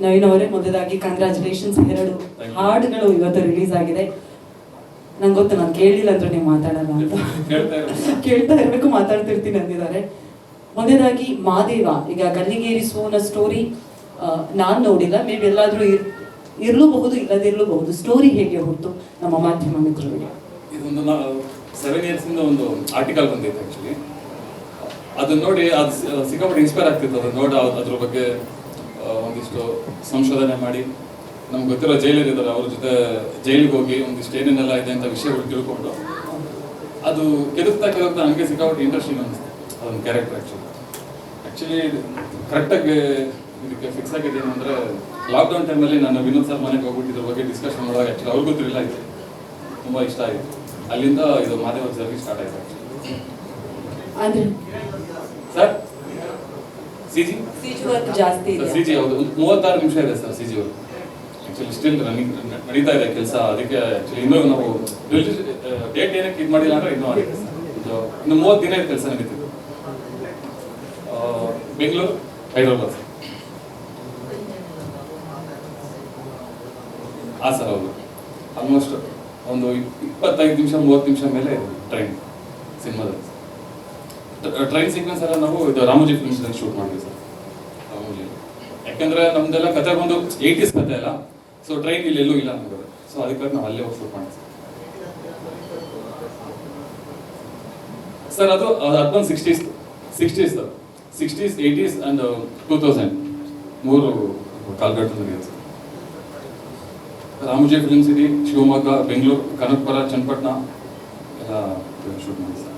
ನವೀನ್ ಅವರೇ ಮೊದಲಾಗಿ ಕಂಗ್ರ್ಯಾಚುಲೇಷನ್ಸ್ ಎರಡು. ಹಾಡುಗಳು ಇವತ್ತು ರಿಲೀಸ್ ಆಗಿದೆ. ನಂಗೆ ಗೊತ್ತು ನಾನು ಕೇಳಿಲ್ಲ ಅಂದ್ರೆ ನೀವು ಮಾತಾಡಲ್ಲ ಅಂತ. ಕೇಳ್ತಾ ಇರಬೇಕು. ಮಾತಾಡ್ತಿರ್ತೀನಿ ಅಂದಿದ್ದಾರೆ. ಮೊದಲಾಗಿ ಮಾದೇವ ಈಗ ಗಲ್ಲಿಗೇರಿ ಸೋನ ಸ್ಟೋರಿ ನಾನು ನೋಡಿಲ್ಲ ಮೇ ಬಿ ಎಲ್ಲಾದ್ರೂ ಇರ್ ಇರಲೂಬಹುದು ಇಲ್ಲದಿರಲೂಬಹುದು ಸ್ಟೋರಿ ಹೇಗೆ ಹೊತ್ತು ನಮ್ಮ ಮಾಧ್ಯಮ ಮಿತ್ರರಿಗೆ? ಇದೊಂದು ಸೆವೆನ್ ಇಯರ್ಸಿಂದ ಒಂದು ಆರ್ಟಿಕಲ್ ಬಂದಿತ್ತು ಆ್ಯಕ್ಚುಲಿ ಅದನ್ನ ನೋಡಿ ಅದು ಸಿಕ್ಕಾಪಟ್ಟೆ ಇನ್ಸ್ಪೈರ್ ಆಗ್ತಿತ್ತು ಅದನ್ನ ನೋಡಿ ಅದ್- ಅದ್ರ ಬಗ್ಗೆ ಒಂದಿಷ್ಟು ಸಂಶೋಧನೆ ಮಾಡಿ. ನಮ್ಗೆ ಗೊತ್ತಿರೋ ಜೈಲರ್ ಇದ್ದಾರೆ ಅವ್ರ ಜೊತೆ ಜೈಲಿಗೆ ಹೋಗಿ ಒಂದಿಷ್ಟು ಏನೇನೆಲ್ಲ ಇದೆ ಅಂತ ವಿಷಯಗಳು ತಿಳ್ಕೊಂಡು. ಅದು ಕೆದಕ್ತಾ ಕೆದಕ್ತಾ ನನಗೆ ಸಿಕ್ಕಾಪಟ್ಟೆ ಇಂಟ್ರೆಸ್ಟಿಂಗ್ ಅನಿಸ್ತು ಅದೊಂದು ಕ್ಯಾರೆಕ್ಟರ್ ಆ್ಯಕ್ಚುಲಿ ಆ್ಯಕ್ಚುಲಿ ಕರೆಕ್ಟಾಗಿ ಇದಕ್ಕೆ ಫಿಕ್ಸ್ ಆಗಿದೆ ಏನಂದರೆ ಲಾಕ್ಡೌನ್ ಟೈಮಲ್ಲಿ ನಾನು ವಿನೋದ್ ಸರ್ ಮನೆಗೆ ಹೋಗ್ಬಿಟ್ಟು ಇದ್ರ ಬಗ್ಗೆ ಡಿಸ್ಕಷನ್ ಮಾಡುವಾಗ ಆ್ಯಕ್ಚುಲಿ ಅವ್ರಿಗೂ ತಿಳಿಲ್ಲ ಆಯಿತು. ತುಂಬ ಇಷ್ಟ ಆಯಿತು. ಅಲ್ಲಿಂದ ಇದು ಮಾದೇವ ಸರ್ವಿಸ್ ಸ್ಟಾರ್ಟ್ ಆಯಿತು ಆ್ಯಕ್ಚುಲಿ ಸಿಜು ಜಾಸ್ತಿ ಇದೆ. ಸಿ ಜಿ ಹೌದು. ಮೂವತ್ತಾರು ನಿಮಿಷ ಇದೆ ಸರ್ ಸಿಜಿ ಅವರು ಆ್ಯಕ್ಚುಲಿ ಸ್ಟಿಲ್ ರನ್ನಿಂಗ್ ನಡೀತಾ ಇದೆ ಕೆಲಸ. ಅದಕ್ಕೆ ಆ್ಯಕ್ಚುಲಿ ಇನ್ನೂ ನಾವು ಡೇಟ್ ಏನಕ್ಕೆ ಇದು ಮಾಡಿಲ್ಲ ಅಂದ್ರೆ ಇನ್ನೂ ಆಗಿದೆ ಸರ್. ಇನ್ನು ಮೂವತ್ತು ದಿನ ಕೆಲಸ ನಡೀತಿದೆ ಬೆಂಗಳೂರು ಹೈದರಾಬಾದ್. ಸರ್ ಹಾಂ ಸರ್ ಹೌದು. ಆಲ್ಮೋಸ್ಟ್ ಒಂದು ಇಪ್ಪತ್ತೈದು ನಿಮಿಷ ಮೂವತ್ತು ನಿಮಿಷ ಮೇಲೆ ಟ್ರೈನ್ ಸಿನಿಮಾದಲ್ಲಿ. ಟ್ರೈನ್ ಸೀಕ್ವೆನ್ಸ್ ಎಲ್ಲ ನಾವು ಇದು ರಾಮೋಜಿ ಫಿಲ್ಮ್ಸ್ ಶೂಟ್ ಮಾಡಿದ್ವಿ ಸರ್. ರಾಮೋಜಿ. ಯಾಕಂದ್ರೆ ನಮ್ದೆಲ್ಲ ಕತೆ ಬಂದು ಏಯ್ಟೀಸ್ ಕತೆ ಅಲ್ಲ ಸೊ ಟ್ರೈನ್ ಇಲ್ಲಿ ಎಲ್ಲೂ ಇಲ್ಲ ನಮಗೆ ಸೊ ಅದಕ್ಕಾಗಿ ನಾವು ಅಲ್ಲೇ ಹೋಗಿ ಶೂಟ್ ಮಾಡಿದ್ವಿ ಸರ್. ಅದು ಬಂದು sixties sixties sir. Sixties eighties and two thousand ಮೂರು ಕಾಲ್ಗಟ್ಟು ನಡೆಯುತ್ತೆ sir. Ramoji film city Shivamogga, Bengaluru, Kanakapura, Channapatna, ಎಲ್ಲ ಶೂಟ್ ಮಾಡಿ ಸರ್.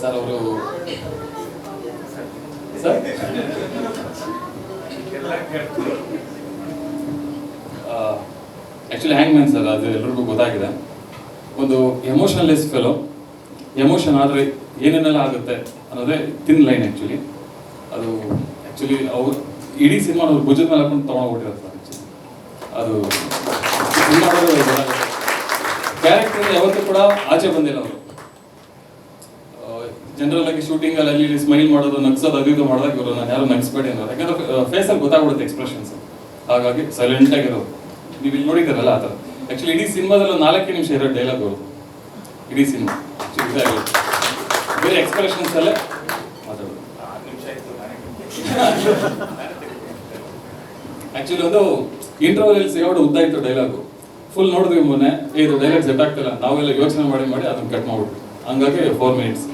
ಸರ್, ಅವರು ಆ್ಯಕ್ಚುಲಿ ಹ್ಯಾಂಗ್ ಮ್ಯಾನ್ ಸರ್, ಅದು ಎಲ್ರಿಗೂ ಗೊತ್ತಾಗಿದೆ. ಒಂದು ಎಮೋಷನಲೆಸ್ ಫೆಲೋ ಎಮೋಷನ್ ಆದರೆ ಏನೇನೆಲ್ಲ ಆಗುತ್ತೆ ಅನ್ನೋದೇ ತಿನ್ ಲೈನ್ ಆ್ಯಕ್ಚುಲಿ ಅದು ಆ್ಯಕ್ಚುಲಿ ಅವ್ರು ಇಡೀ ಸಿನಿಮಾ ಅವ್ರು ಭುಜದ ಮೇಲೆ ಹಾಕೊಂಡು ಆ್ಯಕ್ಚುಲಿ ಅದು ಕ್ಯಾರೆಕ್ಟರ್ ಯಾವತ್ತೂ ಕೂಡ ಆಚೆ ಬಂದಿಲ್ಲ ಅವರು. ಜನರಲ್ ಆಗಿ ಶೂಟಿಂಗ್ ಅಲ್ಲಿ ಇಲ್ಲಿ ಸ್ಮೈಲ್ ಮಾಡೋದು ನಗ್ಸೋದು ಅದು ಇದು ಮಾಡಿದಾಗ ಇವರು ನಾನು ಯಾರು ನಗ್ಸ್ಬೇಡಿ ಅನ್ನೋದು. ಯಾಕಂದ್ರೆ ಫೇಸ್ ಅಲ್ಲಿ ಗೊತ್ತಾಗ್ಬಿಡುತ್ತೆ ಎಕ್ಸ್ಪ್ರೆಷನ್ಸ್ ಹಾಗಾಗಿ ಸೈಲೆಂಟ್ ಆಗಿರೋದು ನೀವು ಇಲ್ಲಿ ನೋಡಿದಾರಲ್ಲ ಆ ಥರ. ಆಕ್ಚುಲಿ ಇಡೀ ಸಿನಿಮಾದಲ್ಲಿ ನಾಲ್ಕು ನಿಮಿಷ ಇರೋ ಡೈಲಾಗ್ ಅವರು. ಇಡೀ ಸಿನಿಮಾ. ಬೇರೆ ಎಕ್ಸ್ಪ್ರೆಷನ್ಸ್ ಅಲ್ಲೇ ಮಾತಾಡೋದು. ಆಕ್ಚುಲಿ ಒಂದು ಇಂಟರ್ವಲ್ ಸಿಗೋಡು ಉದ್ದ ಇತ್ತು ಡೈಲಾಗು ಫುಲ್ ನೋಡಿದ್ವಿ ಮೊನ್ನೆ. ಇದು ಡೈಲಾಗ್ ಸೆಟ್ ಆಗ್ತಿಲ್ಲ. ನಾವೆಲ್ಲ ಯೋಚನೆ ಮಾಡಿ ಮಾಡಿ ಅದನ್ನ ಕಟ್ ಮಾಡ್ಬಿಟ್ಟು ಹಂಗಾಗಿ ಫೋರ್ ಮಿನಿಟ್ಸ್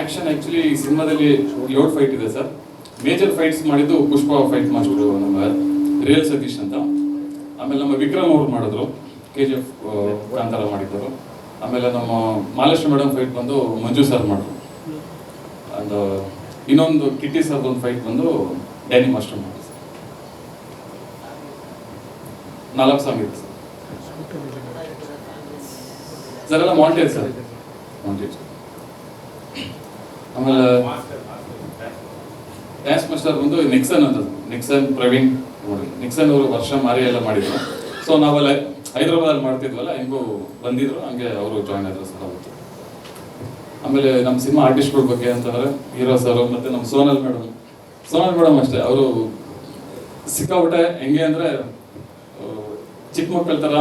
ಆಕ್ಷನ್ ಆಕ್ಚುಲಿ ಈ ಸಿನಿಮಾದಲ್ಲಿ ಏಳು ಫೈಟ್ ಇದೆ ಸರ್ ಮೇಜರ್ ಫೈಟ್ಸ್ ಮಾಡಿದ್ದು ಪುಷ್ಪ ಫೈಟ್ ಮಾಸ್ಟರು ನಮ್ಮ ರಿಯಲ್ ಸತೀಶ್ ಅಂತ. ಆಮೇಲೆ ನಮ್ಮ ವಿಕ್ರಮ್ ಅವರು ಮಾಡಿದ್ರು. ಕೆ ಜಿ ಎಫ್ ಕಾಂತಾರ ಮಾಡಿದ್ದರು ಆಮೇಲೆ ನಮ್ಮ ಮಾಲೇಶ್ವರ ಮೇಡಮ್ ಫೈಟ್ ಬಂದು ಮಂಜು ಸರ್ ಮಾಡಿದ್ರು. ಅಂದ ಇನ್ನೊಂದು ಕಿಟ್ಟಿ ಸರ್ ಒಂದು ಫೈಟ್ ಬಂದು ಡ್ಯಾನಿ ಮಾಸ್ಟರ್ ಮಾಡಿದ್ರು. ಸರ್ ನಾಲ್ಕು ಸಾಂಗ್ ಇತ್ತು ಸರ್ ಸರ್ ಎಲ್ಲ ಮಾಂಟೇಜ್ ಸರ್ ಮಾಂಟೇಜ್ ಆಮೇಲೆ ಡ್ಯಾನ್ಸ್ ಮಾಸ್ಟರ್ ಬಂದು ನಿಕ್ಸನ್ ಅಂತ ನಿಕ್ಸನ್ ಪ್ರವೀಣ್ ನೋಡಿ. ನಿಕ್ಸನ್ ಅವರು ವರ್ಷ ಮಾರಿ ಎಲ್ಲ ಮಾಡಿದ್ರು. ಸೊ ನಾವೆಲ್ಲ ಹೈದರಾಬಾದಲ್ಲಿ ಮಾಡ್ತಿದ್ವಲ್ಲ, ಹೆಂಗೂ ಬಂದಿದ್ರು. ಹಂಗೆ ಅವರು ಜಾಯ್ನ್ ಆದ್ರು ಸರ್ ಅವತ್ತು. ಆಮೇಲೆ ನಮ್ಮ ಸಿನಿಮಾ ಆರ್ಟಿಸ್ಟ್ಗಳ ಬಗ್ಗೆ ಅಂತಂದ್ರೆ ಹೀರೋ ಸರ್ ಮತ್ತೆ ನಮ್ಮ ಸೋನಲ್ ಮೇಡಮ್ ಸೋನಲ್ ಮೇಡಮ್ ಅಷ್ಟೇ. ಅವರು ಸಿಕ್ಕಾಬಿಟ್ಟೆ ಹೆಂಗೆ ಅಂದ್ರೆ ಚಿಕ್ಕ ಮಕ್ಕಳ ಥರ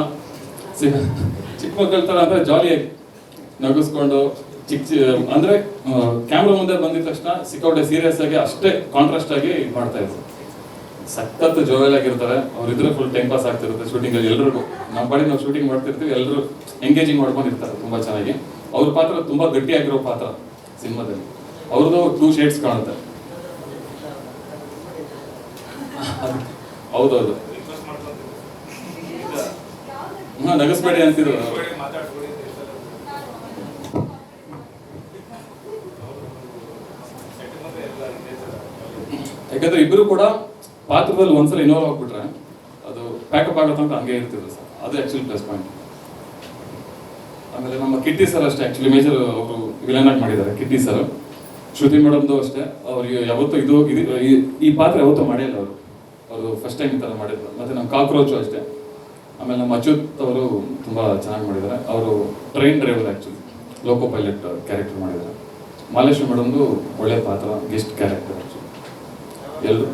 ಚಿಕ್ಕ ಮಕ್ಕಳ ಥರ ಅಂದ್ರೆ ಜಾಲಿಯಾಗಿ ನಗಿಸ್ಕೊಂಡು ಚಿಕ್ಕ ಅಂದ್ರೆ ಕ್ಯಾಮ್ರಾ ಮುಂದೆ ಬಂದಿದ ತಕ್ಷಣ ಸಿಕ್ಕಾಪಟ್ಟೆ ಸೀರಿಯಸ್ ಆಗಿ ಅಷ್ಟೇ ಕಾಂಟ್ರಾಸ್ಟ್ ಆಗಿ ಮಾಡ್ತಾ ಇದ್ರು. ಸಖತ್ ಜೋವೆಲ್ ಆಗಿರ್ತಾರೆ. ಅವ್ರಿದ್ರೆ ಫುಲ್ ಟೈಮ್ ಪಾಸ್ ಆಗ್ತಿರುತ್ತೆ ಶೂಟಿಂಗ್ ಅಲ್ಲಿ ಎಲ್ರಿಗೂ. ನಮ್ಮ ಬಳಿ ನಾವು ಶೂಟಿಂಗ್ ಮಾಡ್ತಿರ್ತೀವಿ ಎಲ್ಲರೂ ಎಂಗೇಜಿಂಗ್ ಮಾಡ್ಕೊಂಡಿರ್ತಾರೆ ತುಂಬಾ ಚೆನ್ನಾಗಿ. ಅವ್ರ ಪಾತ್ರ ತುಂಬಾ ಗಟ್ಟಿಯಾಗಿರೋ ಪಾತ್ರ ಸಿನಿಮಾದಲ್ಲಿ. ಅವ್ರದ್ದು ಟೂ ಶೇಡ್ಸ್ ಕಾಣುತ್ತೆ. ಹೌದೌದು. ಹಾ, ನಗಸ್ಬೇಡಿ ಅಂತಿದ್ರು. ಯಾಕಂದ್ರೆ ಇಬ್ಬರು ಕೂಡ ಪಾತ್ರದಲ್ಲಿ ಒಂದ್ಸಲ ಇನ್ವಾಲ್ವ್ ಆಗ್ಬಿಟ್ರೆ ಅದು ಪ್ಯಾಕಪ್ ಆಗೋ ತನಕ ಹಂಗೆ ಇರ್ತಿದ್ರು ಸರ್. ಅದು ಆಕ್ಚುಲಿ ಪ್ಲಸ್ ಪಾಯಿಂಟ್ ಆಮೇಲೆ ನಮ್ಮ ಕಿಟ್ಟಿ ಸರ್ ಅಷ್ಟೇ ಆಕ್ಚುಲಿ ಮೇಜರ್ ಅವರು ವಿಲನ್ ಆಗಿ ಮಾಡಿದ್ದಾರೆ, ಕಿಟ್ಟಿ ಸರ್ ಶ್ರುತಿ ಮೇಡಮ್ದು ಅಷ್ಟೇ. ಅವ್ರಿಗೆ ಯಾವತ್ತೂ ಇದು ಇದು, ಈ- ಪಾತ್ರ ಯಾವತ್ತೂ ಮಾಡಿಲ್ಲ ಅವರು. ಅವರು ಫಸ್ಟ್ ಟೈಮ್ ಈ ಥರ ಮಾಡಿದ್ರು. ಮತ್ತೆ ನಮ್ಮ ಕಾಕ್ರೋಚು ಅಷ್ಟೇ. ಆಮೇಲೆ ನಮ್ಮ ಅಚ್ಯುತ್ ಅವರು ತುಂಬ ಚೆನ್ನಾಗಿ ಮಾಡಿದ್ದಾರೆ. ಅವರು train driver actually loco pilot character ಮಾಡಿದ್ದಾರೆ. ಮಾಲೇಶ್ವರಿ ಮೇಡಮ್ದು ಒಳ್ಳೆ ಪಾತ್ರ ಗೆಸ್ಟ್ ಕ್ಯಾರೆಕ್ಟರ್ ಎಲ್ಲರೂ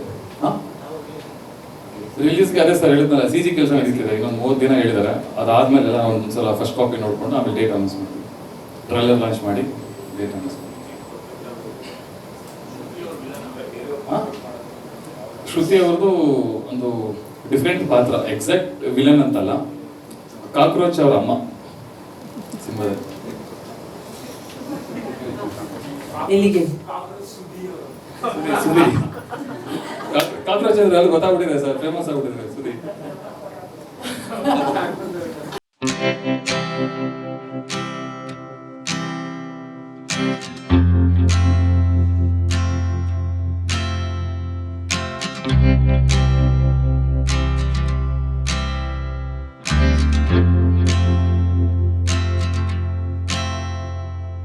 ರಿಲೀಸ್ಗೆ ಅದೇ ಸರ್ ಹೇಳಿದ್ನಲ್ಲ ಸಿ ಜಿ ಕೆಲಸ ನಡೀತಿದೆ. ಇನ್ನೊಂದು ಮೂವತ್ತು ದಿನ ಹೇಳಿದ್ದಾರೆ ಅದಾದ್ಮೇಲೆ ಎಲ್ಲ ಒಂದ್ಸಲ ಫಸ್ಟ್ ಕಾಪಿ ನೋಡ್ಕೊಂಡು ಆಮೇಲೆ ಡೇಟ್ ಅನೌನ್ಸ್ ಮಾಡ್ತೀವಿ. ಟ್ರೈಲರ್ ಲಾಂಚ್ ಮಾಡಿ ಡೇಟ್ ಅನೌನ್ಸ್ ಶ್ರುತಿ ಅವ್ರದ್ದು ಒಂದು ಡಿಫ್ರೆಂಟ್ ಪಾತ್ರ. ಎಕ್ಸಾಕ್ಟ್ ವಿಲನ್ ಅಂತಲ್ಲ. ಕಾಕ್ರೋಚ್ ಅವರ ಅಮ್ಮ. ಸಿನಿಮಾದಲ್ಲಿ ಎಲ್ಲಿಗೆ? ಕಾಲ್ರಾಜ್ ಅಂದ್ರೆ ಅಲ್ಲಿ ಗೊತ್ತಾಗ್ಬಿಟ್ಟಿದೆ ಸರ್ ಫೇಮಸ್ ಆಗ್ಬಿಟ್ಟಿದೆ ಸುದಿ